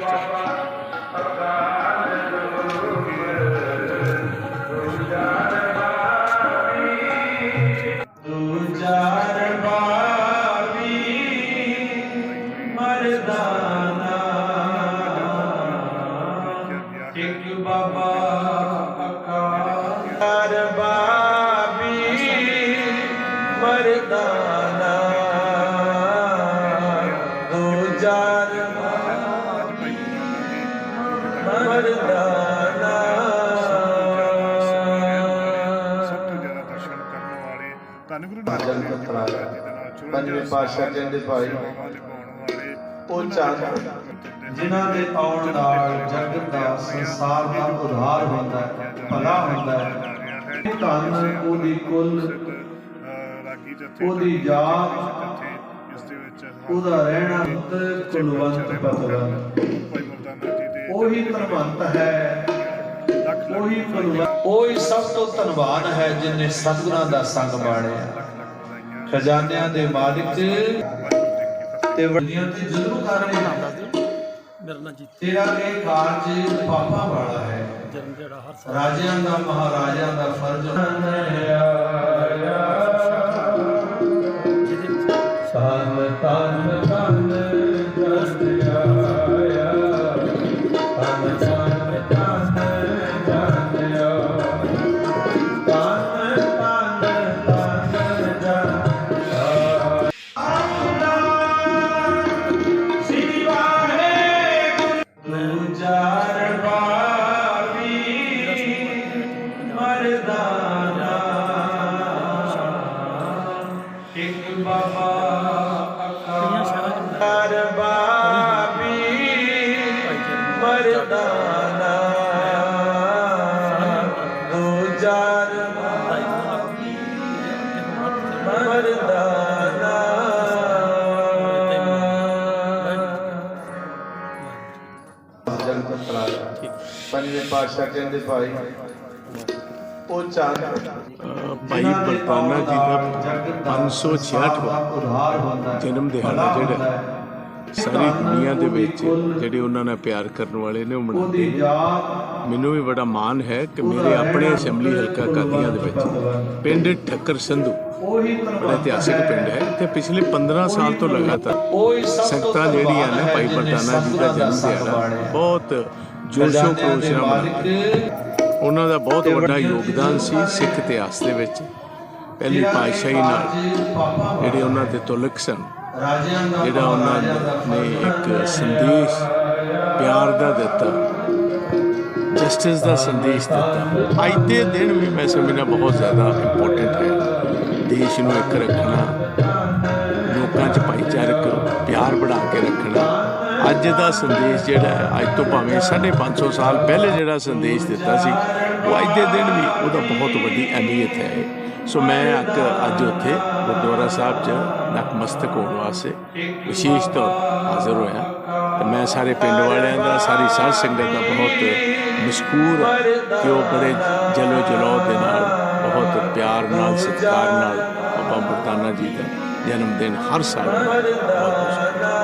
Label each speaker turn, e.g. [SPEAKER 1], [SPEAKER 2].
[SPEAKER 1] Baba. Mardana ਦੂਜਾ ਰਬਾਬੀ ਮਰਦਾਨਾ
[SPEAKER 2] ਧੰਨ ਗੁਰੂ ਨਾਨਕ ਦੇਵ ਜੀ ਦੇ ਨਾਲ ਚੁਰਨ
[SPEAKER 3] ਪੰਜਵੇਂ ਪਾਤਸ਼ਾਹ
[SPEAKER 2] ਸਾਹਿਬ
[SPEAKER 3] ਕਹਿੰਦੇ ਭਾਈ, ਉਹ ਚੰਦ,
[SPEAKER 1] ਜਿਨ੍ਹਾਂ ਦੇ ਆਉਣ ਨਾਲ ਜਗਤ ਦਾ ਸੰਸਾਰ ਦਾ ਉਧਾਰ ਹੁੰਦਾ ਹੈ, ਭਲਾ ਹੁੰਦਾ ਹੈ, ਧੰਨ ਉਹਦੀ ਕੁੱਲ
[SPEAKER 2] ਰਾਗੀ ਜਥੇ
[SPEAKER 1] ਉਹਦੀ ਜਾਤ
[SPEAKER 2] ਇਸ ਦੇ ਵਿੱਚ
[SPEAKER 1] ਉਹਦਾ ਰਹਿਣਾ ਕੁਲਵੰਤ ਪਤਵੰਤ
[SPEAKER 2] ਭਾਈ ਮਰਦਾਨਾ ਜੀ ਦੇ
[SPEAKER 1] ਉਹੀ ਧਨਵੰਤ ਹੈ। ਉਹੀ ਕੁਲਵੰਤ ਉਹੀ ਸਭ ਤੋਂ ਧਨਵਾਨ ਹੈ ਜਿਨੇ ਸਤਿਗੁਰਾਂ ਦਾ ਸੰਗ ਬਾਣਿਆ ਖਜ਼ਾਨਿਆਂ ਦੇ ਮਾਲਿਕ ਤੇ ਵੱਡੀਆਂ ਤੇ ਜ਼ਰੂਰ ਕਰਨੇ
[SPEAKER 4] ਮੇਰਾ ਨਾਂ ਜੀਤ।
[SPEAKER 1] ਤੇਰਾ ਇਹ ਕਾਰਜ ਪਾਪਾਂ ਵਾਲਾ ਹੈ। ਰਾਜਿਆਂ ਦਾ ਮਹਾਰਾਜਿਆਂ ਦਾ ਫਰਜ਼
[SPEAKER 4] ਜਿਹਦੇ
[SPEAKER 1] ਤਨ ਤਨ ਤਨ ਜਨ
[SPEAKER 3] ਪੰਜਵੇਂ ਪਾਤਸ਼ਾਹ ਕਹਿੰਦੇ ਭਾਈ ਉਹ ਚੰਦ
[SPEAKER 5] ਭਾਈ ਬਲਤਾਨਾ ਜੀ ਦਾ 566ਵਾਂ
[SPEAKER 1] ਉਧਾਰ ਹੁੰਦਾ ਹੈ।
[SPEAKER 5] ਜਨਮ ਦਿਹਾੜਾ ਜਿਹੜਾ ਸਾਰੀ ਦੁਨੀਆ ਦੇ ਵਿੱਚ ਜਿਹੜੇ ਉਹਨਾਂ ਨਾਲ ਪਿਆਰ ਕਰਨ ਵਾਲੇ ਨੇ ਉਹ ਮਨਾਉਂਦੇ ਮੈਨੂੰ ਵੀ ਬੜਾ ਮਾਣ ਹੈ ਕਿ ਮੇਰੇ ਆਪਣੇ ਅਸੈਂਬਲੀ ਹਲਕਾ ਕਾਦੀਆਂ ਦੇ ਵਿੱਚ ਪਿੰਡ ਠੱਕਰ ਸੰਧੂ ਬੜਾ ਇਤਿਹਾਸਿਕ ਪਿੰਡ ਹੈ। ਤੇ ਪਿਛਲੇ 15 ਸਾਲ ਤੋਂ ਲਗਾਤਾਰ ਸੰਗਤਾਂ ਜਿਹੜੀਆਂ ਨੇ ਭਾਈ ਬਲਤਾਨਾ ਜੀ ਦਾ ਜਨਮ ਦਿਹਾੜਾ ਬਹੁਤ ਜੋਸ਼ੋ ਖਰੋਸ਼ ਨਾਲ ਮਨਾਉਂਦੇ ਉਹਨਾਂ ਦਾ ਬਹੁਤ ਵੱਡਾ ਯੋਗਦਾਨ ਸੀ ਸਿੱਖ ਇਤਿਹਾਸ ਦੇ ਵਿੱਚ। ਪਹਿਲੀ ਪਾਤਸ਼ਾਹੀ ਨਾਲ ਜਿਹੜੇ ਉਹਨਾਂ ਦੇ ਤੁਲਕ ਸਨ। ਜਿਹੜਾ ਉਹਨਾਂ ਨੇ ਇੱਕ ਸੰਦੇਸ਼ ਪਿਆਰ ਦਾ ਦਿੱਤਾ। ਜਸਟਿਸ ਦਾ ਸੰਦੇਸ਼ ਦਿੱਤਾ। ਅੱਜ ਦੇ ਦਿਨ ਵੀ ਮੈਂ ਸਮਝਣਾ ਬਹੁਤ ਜ਼ਿਆਦਾ ਇੰਪੋਰਟੈਂਟ ਹੈ। ਦੇਸ਼ ਨੂੰ ਇੱਕ ਰੱਖਣਾ, ਲੋਕਾਂ 'ਚ ਭਾਈਚਾਰਕ ਪਿਆਰ ਬਣਾ ਕੇ ਰੱਖਣਾ। ਅੱਜ ਦਾ ਸੰਦੇਸ਼ ਜਿਹੜਾ ਹੈ, ਅੱਜ ਤੋਂ ਭਾਵੇਂ 550 ਸਾਲ ਪਹਿਲੇ ਜਿਹੜਾ ਸੰਦੇਸ਼ ਦਿੱਤਾ ਸੀ, ਉਹ ਅੱਜ ਦੇ ਦਿਨ ਵੀ ਉਹਦਾ ਬਹੁਤ ਵੱਡੀ ਅਹਿਮੀਅਤ ਹੈ। ਸੋ ਮੈਂ ਅੱਜ ਅੱਜ ਉੱਥੇ ਗੁਰਦੁਆਰਾ ਸਾਹਿਬ 'ਚ ਨਤਮਸਤਕ ਹੋਣ ਵਾਸਤੇ ਵਿਸ਼ੇਸ਼ ਤੌਰ ਹਾਜ਼ਰ ਹੋਇਆ। ਤੇ ਮੈਂ ਸਾਰੇ ਪਿੰਡ ਵਾਲਿਆਂ ਦਾ, ਸਾਰੀ ਸਾਧ ਸੰਗਤ ਦਾ ਬਹੁਤ ਮਸ਼ਕੂਰ ਹਾਂ ਕਿ ਉਹ ਬੜੇ ਜਲੋ ਜਲਾਉ ਦੇ ਨਾਲ, ਬਹੁਤ ਪਿਆਰ ਨਾਲ, ਸਤਿਕਾਰ ਨਾਲ ਜੀ ਦਾ ਜਨਮ ਦਿਨ ਹਰ ਸਾਲ ਬਹੁਤ